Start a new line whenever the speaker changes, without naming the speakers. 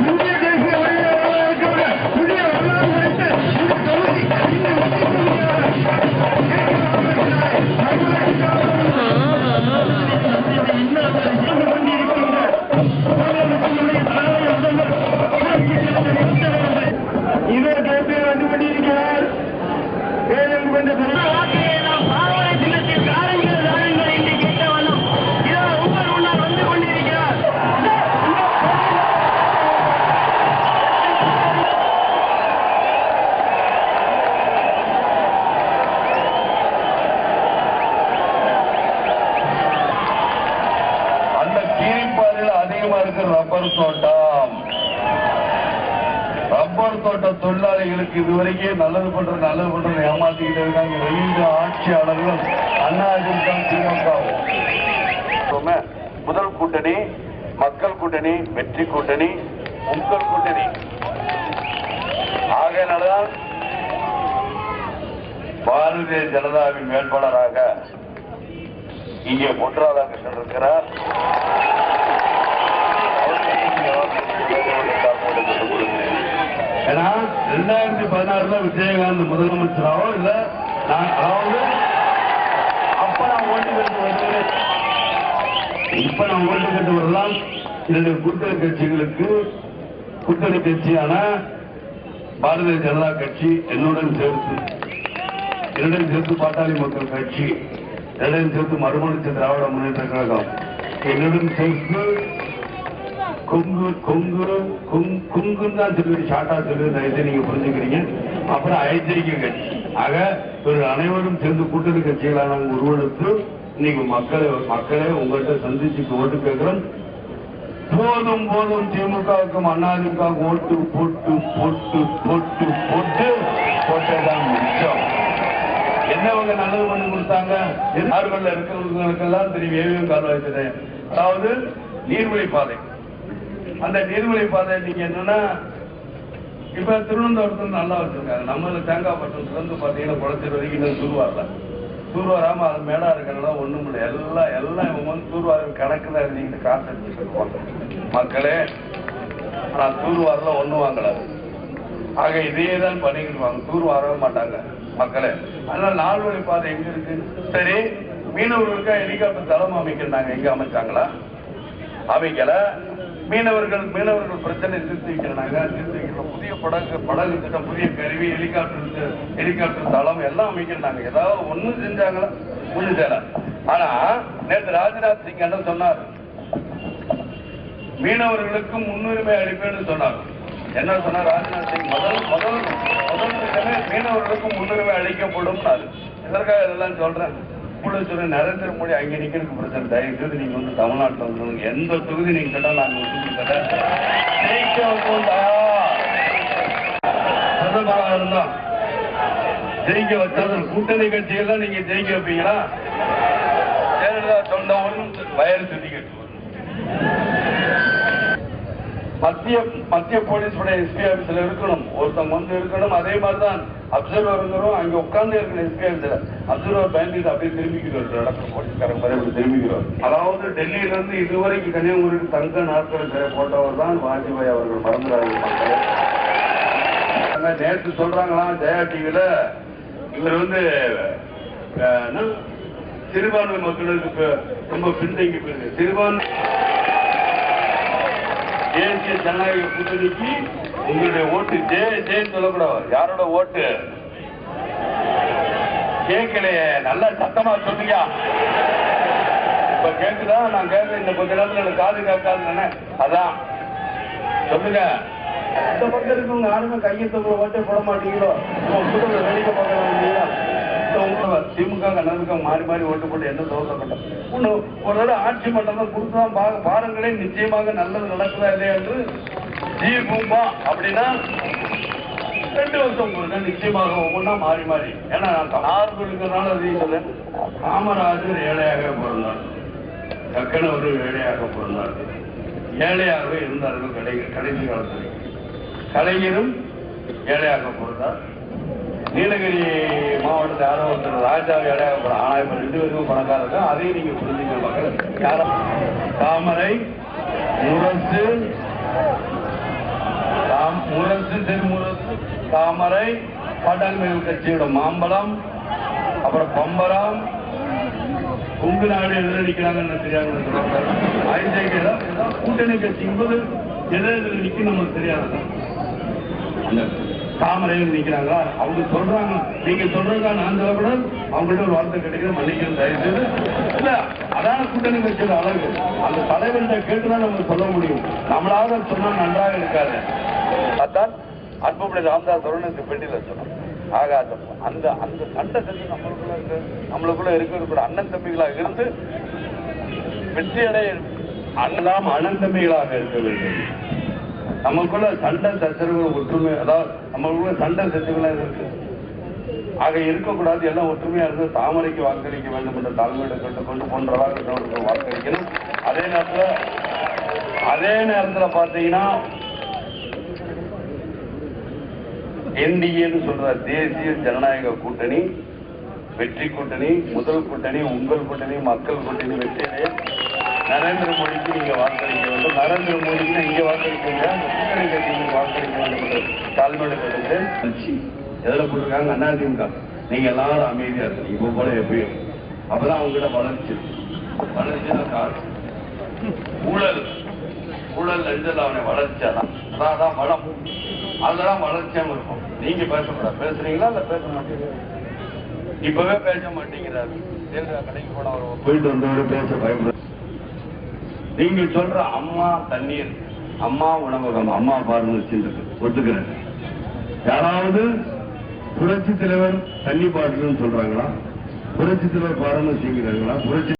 Thank you. அதிகமா rubber தோட்டம். Rubber தோட்ட தொழிலாளிகளுக்கு இதுவரைக்கும் நல்லது பண்ற நல்லது பண்ற ஏமாத்திக்கிட்டு இருக்காங்க. ரெண்டு ஆட்சியாளர்கள் அண்ணாதிமுக திமுக. முதல் கூட்டணி மக்கள் கூட்டணி வெற்றி கூட்டணி உங்கள் கூட்டணி. ஆகையினால்தான் பாரதிய ஜனதாவின் வேட்பாளராக இங்கே பொன் ராதாகிருஷ்ணன் இருக்கிறார் ஏன்னா ரெண்டாயிரத்தி பதினாறுல விஜயகாந்த் முதலமைச்சராவோ இல்ல நான் அதாவது அப்ப நான் ஓட்டு கட்டு வருகிறேன் இப்ப நான் ஓட்டு கட்டு வரலாம் என்னுடைய கூட்டணி கட்சிகளுக்கு கூட்டணி கட்சியான பாரதிய ஜனதா கட்சி என்னுடன் சேர்த்து என்னுடன் சேர்த்து பாட்டாளி மக்கள் கட்சி என்னுடன் சேர்த்து மறுமலர்ச்சி திராவிட முன்னேற்ற கழகம் என்னுடன் சேர்த்து கொங்கு கொங்கு கொங்- கொங்குன்னு தான் சொல்லி ஷார்ட்டா சொல்லி நீங்க புரிஞ்சுக்கிறீங்க. அப்புறம் ஐஜேகே கட்சி. ஆக இவர்கள் அனைவரும் சேர்ந்து கூட்டணி கட்சிகளான உருவெடுத்து இன்னைக்கு மக்களை மக்களை உங்கள்கிட்ட சந்திச்சு ஓட்டு கேட்கிறோம். போதும் போதும். திமுகவுக்கும் அதிமுக ஓட்டு போட்டு போட்டு போட்டு போட்டு போட்டதான் மிச்சம். என்னவங்க நல்லது பண்ணி கொடுத்தாங்க? நாடுகளில் இருக்கிறவங்களுக்கெல்லாம் தெரியும். ஏவிஎம் கால்வாய் அதாவது நீர்வழி பாதை. அந்த நீர்வழி பாதை நீங்க என்னன்னா இப்ப திருவனந்தபுரத்துல நல்லா வச்சிருக்காங்க. நம்ம தேங்காய் பட்டம் திறந்து பாத்தீங்கன்னா குளச்சல் வரைக்கும் இன்னும் தூர்வாரல. தூர்வாராம அது மேடா இருக்கிறதா ஒண்ணும் இல்லை. எல்லாம் எல்லாம் இவங்க வந்து தூர்வாரம் கணக்கு தான் இருந்தீங்க காசு இருப்பாங்க மக்களே ஆனா தூர்வாரில் ஒண்ணும் வாங்கலாது ஆக இதே தான் பண்ணிக்கிட்டு வாங்க. தூர்வாரவே மாட்டாங்க மக்களே. அதனால நாலு வழி பாதை எங்க இருக்கு? சரி மீனவர்களுக்கா ஹெலிகாப்டர் தளம் அமைக்கிறாங்க எங்க அமைச்சாங்களா? அமைக்கல. மீனவர்கள் மீனவர்கள் பிரச்சனை தீர்த்து வைக்கிறாங்க தீர்த்து புதிய படகு படகு திட்டம் புதிய கருவி ஹெலிகாப்டர் ஹெலிகாப்டர் தளம் எல்லாம் அமைக்கிறாங்க ஏதாவது ஒண்ணு செஞ்சாங்களா? ஒண்ணு செய்யலாம் ஆனா நேற்று ராஜ்நாத் சிங் என்ன சொன்னார்? மீனவர்களுக்கு முன்னுரிமை அளிப்பேன்னு சொன்னார். என்ன சொன்னார் ராஜ்நாத் சிங்? முதல் முதல் முதல் மீனவர்களுக்கும் மீனவர்களுக்கு முன்னுரிமை அளிக்கப்படும் எதற்காக இதெல்லாம் சொல்றேன்? கூட சொன்ன நரேந்திர மோடி அங்கே நிக்கிறதுக்கு பிரச்சனை தயவு செய்து நீங்க வந்து தமிழ்நாட்டில் வந்து எந்த தொகுதி நீங்க கேட்டால் நாங்க ஒத்துக்கி ஜெயிக்க பிரதமராக இருந்தா ஜெயிக்க வச்சாலும் கூட்டணி கட்சியெல்லாம் நீங்க ஜெயிக்க வைப்பீங்களா? ஜெயலலிதா சொன்ன வயல் வயல் சுத்திக்கிட்டு மத்திய மத்திய போலீஸ் எஸ்பி ஆபீஸ்ல இருக்கணும். ஒருத்தவங்க வந்து இருக்கணும். அதே மாதிரி தான் அப்சர்வருங்கிறோம் அங்க உட்கார்ந்து இருக்கிற எஸ்பி அப்சர்வர் பயந்துட்டு அப்படியே திரும்பிக்கிறோம் இடத்துல போலீஸ்காரங்க மாதிரி அப்படி திரும்பிக்கிறோம் அதாவது டெல்லியில இருந்து இதுவரைக்கும் கன்னியாகுமரிக்கு தங்க நாட்கள் போட்டவர் தான் வாஜ்பாய் அவர்கள் மறந்துடாது நேற்று சொல்றாங்களாம் ஜெயா டிவியில இவர் வந்து சிறுபான்மை மக்களுக்கு ரொம்ப பின்தங்கி போயிருக்கு சிறுபான்மை தேசிய ஜனநாயக கூட்டணிக்கு உங்களுடைய ஓட்டு ஜே ஜேன்னு சொல்லக்கூடாது. யாரோட ஓட்டு? கேட்கலையே நல்லா சத்தமா சொல்லுங்க. இப்ப கேட்குதா நான் கேட்க இந்த கொஞ்ச நேரத்துல எனக்கு காது கேட்காதுன்னு அதான். சொல்லுங்க. இந்த பக்கம் இருக்கவங்க யாருமே கையெழுத்து ஓட்டே போட மாட்டீங்களோ? உங்க வேடிக்கை பார்க்க இல்லையா? திமுக கண்ணதுக்கு மாறி மாறி ஓட்டு போட்டு என்ன தோற்றப்பட்டோம் ஒண்ணு ஒரு தடவை ஆட்சி மன்றம் கொடுத்துதான் பா- பாருங்களே நிச்சயமாக நல்லது நடக்குதா இல்லையா என்று ஜி அப்படின்னா ரெண்டு வருஷம் கொடுங்க நிச்சயமாக ஒவ்வொன்றா மாறி மாறி. ஏன்னா ஆறு இருக்கிறதுனால அதையும் சொல்லேன் காமராஜர் ஏழையாக பிறந்தார். கக்கனவர் ஏழையாக பிறந்தார். ஏழையாகவே இருந்தார்கள் கடை கடைசி காலத்தில். கலைஞரும் ஏழையாக பிறந்தார். நீலகிரி மாவட்டத்தில் யாரோ ஒருத்தர் ராஜா ஏழையாக போறார் ஆனா இப்ப ரெண்டு பேருக்கும் பணக்காரங்க அதையும் நீங்கள் புரிஞ்சுக்க மக்கள். யாரோ? தாமரை முரசு தாமரை பாட்டாளி கட்சியோட மாம்பழம் அப்புறம் பம்பரம் கொங்கு நாடு எதிரடிக்கிறாங்கன்னு தெரியாது. கூட்டணி கட்சி போது எதிர நமக்கு தெரியாது. அந்த தாமரையில் நிற்கிறாங்களா அவங்க சொல்றாங்க. நீங்க சொல்றதா நான் சொல்லக்கூடாது அவங்கள்ட்ட ஒரு வார்த்தை கிடைக்கிற மன்னிக்கணும் தயவு செய்து இல்ல அதான கூட்டணி கட்சியோட அழகு அந்த தலைவர்கிட்ட கேட்டுதான் நம்ம சொல்ல முடியும். நம்மளாக சொன்னா நன்றாக இருக்காது. அதான் அன்புடைய ராமதாஸ் அவர்களுக்கு பெட்டியில சொன்னோம் ஆகாதம் அந்த அந்த அந்த சண்டை செஞ்சு நம்மளுக்குள்ள இருக்கு. நம்மளுக்குள்ள இருக்கிறது அண்ணன் தம்பிகளாக இருந்து வெற்றி அடைய அண்ணாம் அண்ணன் தம்பிகளாக இருக்க வேண்டும். நமக்குள்ள சண்டை சச்சரவுகள் ஒற்றுமை அதாவது நம்மளுக்குள்ள சண்டை சச்சரவுகளாக இருக்கு. ஆக இருக்கக்கூடாது எல்லாம் ஒற்றுமையா இருந்து தாமரைக்கு வாக்களிக்க வேண்டும் என்ற தலைமையிட கேட்டுக்கொண்டு போன்றதாக வாக்களிக்கணும். அதே நேரத்தில் அதே நேரத்தில் பார்த்தீங்கன்னா என்டிஏன்னு சொல்ற தேசிய ஜனநாயக கூட்டணி வெற்றி கூட்டணி முதல் கூட்டணி உங்கள் கூட்டணி மக்கள் கூட்டணி வெற்றியிலே நரேந்திர மோடிக்கு நீங்க வாக்களிக்க வேண்டும். நரேந்திர மோடிக்கு இங்க வாக்களிக்கீங்க கூட்டணி கட்சிக்கு வாக்களிக்க வேண்டும் என்று தாழ்மையோட கேட்டுக்கிறேன். கட்சி போட்டிருக்காங்க? அதிமுக நீங்க எல்லாரும் அமைதியா இருக்கு இப்ப போல எப்பயும் அப்பதான் அவங்ககிட்ட வளர்ச்சி வளர்ச்சி காரணம். ஊழல். ஊழல் லஞ்சல் அவனை வளர்ச்சியாதான் அதான். அதான் வளம். அதுதான் வளர்ச்சியாக இருக்கும். நீங்க பேசக்கூடாது பேசுறீங்களா இல்ல பேச மாட்டீங்களா? இப்பவே பேச மாட்டேங்கிறாரு. தேர்தல் கடைக்கு போனவர் போயிட்டு வந்தவர் பேச பயப்பட நீங்க சொல்ற அம்மா தண்ணீர் அம்மா உணவகம் அம்மா பார்மசி ஒத்துக்கிறேன். யாராவது புரட்சி தலைவர் தண்ணி பாட்டில்னு சொல்றாங்களா? புரட்சி தலைவர் பார்மசிங்கிறாங்களா புரட்சி